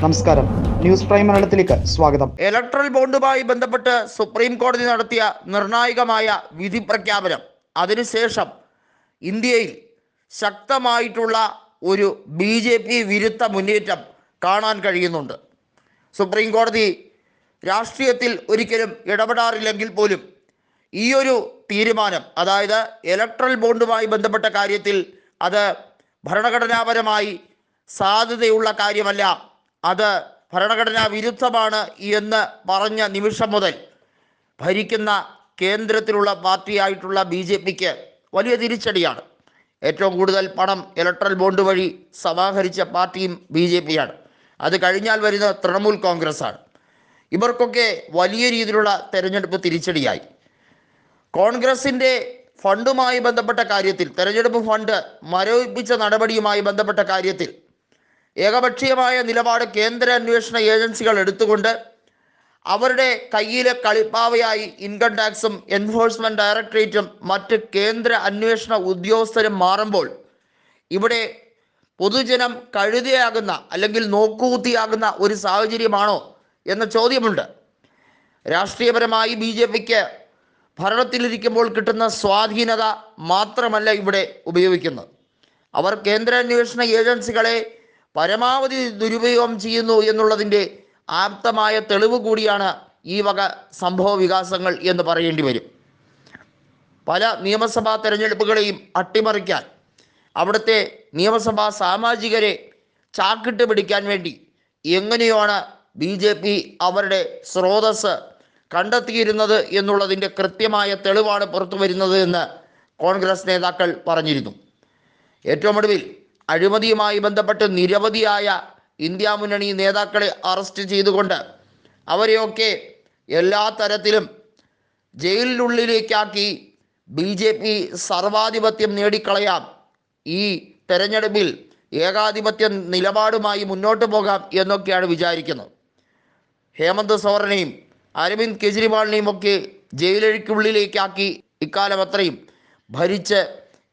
നമസ്കാരം. News prime മലയാളത്തിലേക്ക് സ്വാഗതം. ഇലക്ട്രൽ ബോണ്ടുമായി ബന്ധപ്പെട്ട് സുപ്രീം കോടതി നടത്തിയ നിർണായകമായ വിധി പ്രഖ്യാപനം. അതിനുശേഷം ഇന്ത്യയിൽ ശക്തമായിട്ടുള്ള ഒരു ബി ജെ പി വിരുദ്ധ മുന്നേറ്റം കാണാൻ കഴിയുന്നുണ്ട്. സുപ്രീം കോടതി രാഷ്ട്രീയത്തിൽ ഒരിക്കലും ഇടപെടാറില്ലെങ്കിൽ പോലും ഈ ഒരു തീരുമാനം അതായത് ഇലക്ട്രൽ ബോണ്ടുമായി ബന്ധപ്പെട്ട കാര്യത്തിൽ അത് ഭരണഘടനാപരമായി സാധ്യതയുള്ള കാര്യമല്ല അത് ഭരണഘടനാ വിരുദ്ധമാണ് എന്ന് പറഞ്ഞ നിമിഷം മുതൽ ഭരിക്കുന്ന കേന്ദ്രത്തിലുള്ള പാർട്ടിയായിട്ടുള്ള ബി ജെ പിക്ക് വലിയ തിരിച്ചടിയാണ്. ഏറ്റവും കൂടുതൽ പണം ഇലക്ട്രൽ ബോണ്ട് വഴി സമാഹരിച്ച പാർട്ടിയും ബി ജെ പിയാണ്. അത് കഴിഞ്ഞാൽ വരുന്ന തൃണമൂൽ കോൺഗ്രസ്സാണ്. ഇവർക്കൊക്കെ വലിയ രീതിയിലുള്ള തെരഞ്ഞെടുപ്പ് തിരിച്ചടിയായി. കോൺഗ്രസിന്റെ ഫണ്ടുമായി ബന്ധപ്പെട്ട കാര്യത്തിൽ തെരഞ്ഞെടുപ്പ് ഫണ്ട് മരവിപ്പിച്ച നടപടിയുമായി ബന്ധപ്പെട്ട കാര്യത്തിൽ ഏകപക്ഷീയമായ നിലപാട് കേന്ദ്ര അന്വേഷണ ഏജൻസികൾ എടുത്തുകൊണ്ട് അവരുടെ കയ്യിലെ കളിപ്പാവയായി ഇൻകം ടാക്സും എൻഫോഴ്സ്മെന്റ് ഡയറക്ടറേറ്റും മറ്റ് കേന്ദ്ര അന്വേഷണ ഉദ്യോഗസ്ഥരും മാറുമ്പോൾ ഇവിടെ പൊതുജനം കഴുതയാകുന്ന അല്ലെങ്കിൽ നോക്കുകുത്തിയാകുന്ന ഒരു സാഹചര്യമാണോ എന്ന ചോദ്യമുണ്ട്. രാഷ്ട്രീയപരമായി ബി ജെ പിക്ക് ഭരണത്തിലിരിക്കുമ്പോൾ കിട്ടുന്ന സ്വാധീനത മാത്രമല്ല ഇവിടെ ഉപയോഗിക്കുന്നത്. അവർ കേന്ദ്ര അന്വേഷണ ഏജൻസികളെ പരമാവധി ദുരുപയോഗം ചെയ്യുന്നു എന്നുള്ളതിന്റെ ആപ്തമായ തെളിവ് കൂടിയാണ് ഈ വക സംഭവ വികാസങ്ങൾ എന്ന് പറയേണ്ടി വരും. പല നിയമസഭാ തെരഞ്ഞെടുപ്പുകളെയും അട്ടിമറിക്കാൻ അവിടുത്തെ നിയമസഭാ സാമാജികരെ ചാക്കിട്ട് പിടിക്കാൻ വേണ്ടി എങ്ങനെയാണ് ബി ജെ പി അവരുടെ സ്രോതസ് കണ്ടെത്തിയിരുന്നത് എന്നുള്ളതിന്റെ കൃത്യമായ തെളിവാണ് പുറത്തു വരുന്നത് എന്ന് കോൺഗ്രസ് നേതാക്കൾ പറഞ്ഞിരുന്നു. ഏറ്റവും ഒടുവിൽ അഴിമതിയുമായി ബന്ധപ്പെട്ട് നിരവധിയായ ഇന്ത്യ മുന്നണി നേതാക്കളെ അറസ്റ്റ് ചെയ്തുകൊണ്ട് അവരെയൊക്കെ എല്ലാ തരത്തിലും ജയിലിനുള്ളിലേക്കാക്കി ബി ജെ പി സർവാധിപത്യം നേടിക്കളയാം. ഈ തെരഞ്ഞെടുപ്പിൽ ഏകാധിപത്യ നിലപാടുമായി മുന്നോട്ട് പോകാം എന്നൊക്കെയാണ് വിചാരിക്കുന്നത്. ഹേമന്ത് സോറനെയും അരവിന്ദ് കെജ്രിവാളിനെയും ഒക്കെ ജയിലഴിക്കുള്ളിലേക്കാക്കി ഇക്കാലം അത്രയും ഭരിച്ച്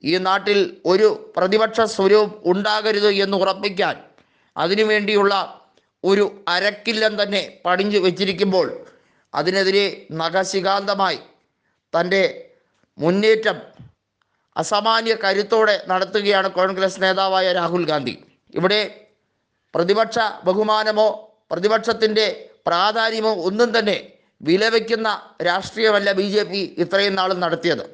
ഈ നാട്ടിൽ ഒരു പ്രതിപക്ഷ സ്വരൂപം ഉണ്ടാകരുത് എന്ന് ഉറപ്പിക്കാൻ അതിനുവേണ്ടിയുള്ള ഒരു അരക്കില്ലം തന്നെ പടിഞ്ഞു വെച്ചിരിക്കുമ്പോൾ അതിനെതിരെ നഖശികാന്തമായി തന്റെ മുന്നേറ്റം അസാമാന്യ കരുത്തോടെ നടത്തുകയാണ് കോൺഗ്രസ് നേതാവായ രാഹുൽ ഗാന്ധി. ഇവിടെ പ്രതിപക്ഷ ബഹുമാനമോ പ്രതിപക്ഷത്തിന്റെ പ്രാധാന്യമോ ഒന്നും തന്നെ വിലവയ്ക്കുന്ന രാഷ്ട്രീയമല്ല ബി ജെ പി ഇത്രയും നാളും നടത്തിയത്.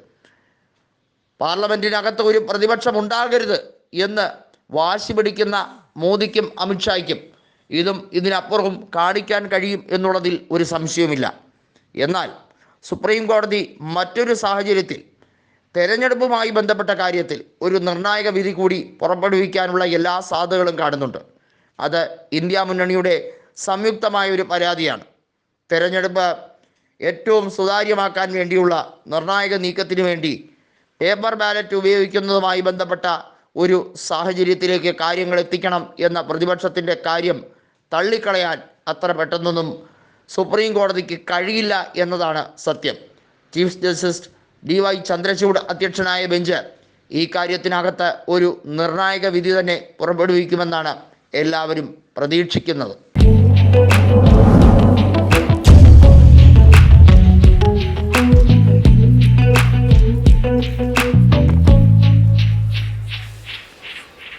പാർലമെന്റിനകത്ത് ഒരു പ്രതിപക്ഷം ഉണ്ടാകരുത് എന്ന് വാശി പിടിക്കുന്ന മോദിക്കും അമിത്ഷായ്ക്കും. ഇതും ഇതിനപ്പുറവും കാണിക്കാൻ കഴിയും എന്നുള്ളതിൽ ഒരു സംശയവുമില്ല. എന്നാൽ സുപ്രീം കോടതി മറ്റൊരു സാഹചര്യത്തിൽ തെരഞ്ഞെടുപ്പുമായി ബന്ധപ്പെട്ട കാര്യത്തിൽ ഒരു നിർണായക വിധി കൂടി പുറപ്പെടുവിക്കാനുള്ള എല്ലാ സാധ്യതകളും കാണുന്നുണ്ട്. അത് ഇന്ത്യ മുന്നണിയുടെ സംയുക്തമായ ഒരു പരാതിയാണ്. തെരഞ്ഞെടുപ്പ് ഏറ്റവും സുതാര്യമാക്കാൻ വേണ്ടിയുള്ള നിർണായക നീക്കത്തിന് വേണ്ടി പേപ്പർ ബാലറ്റ് ഉപയോഗിക്കുന്നതുമായി ബന്ധപ്പെട്ട ഒരു സാഹചര്യത്തിലേക്ക് കാര്യങ്ങൾ എത്തിക്കണം എന്ന പ്രതിപക്ഷത്തിന്റെ കാര്യം തള്ളിക്കളയാൻ അത്ര പെട്ടെന്നൊന്നും സുപ്രീം കോടതിക്ക് കഴിയില്ല എന്നതാണ് സത്യം. Chief justice D Y Chandrachud അധ്യക്ഷനായ ബെഞ്ച് ഈ കാര്യത്തിനകത്ത് ഒരു നിർണായക വിധി തന്നെ പുറപ്പെടുവിക്കുമെന്നാണ് എല്ലാവരും പ്രതീക്ഷിക്കുന്നത്.